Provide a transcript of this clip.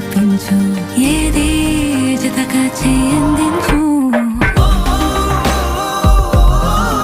కనిపించు ఏది జతగా చేయందించు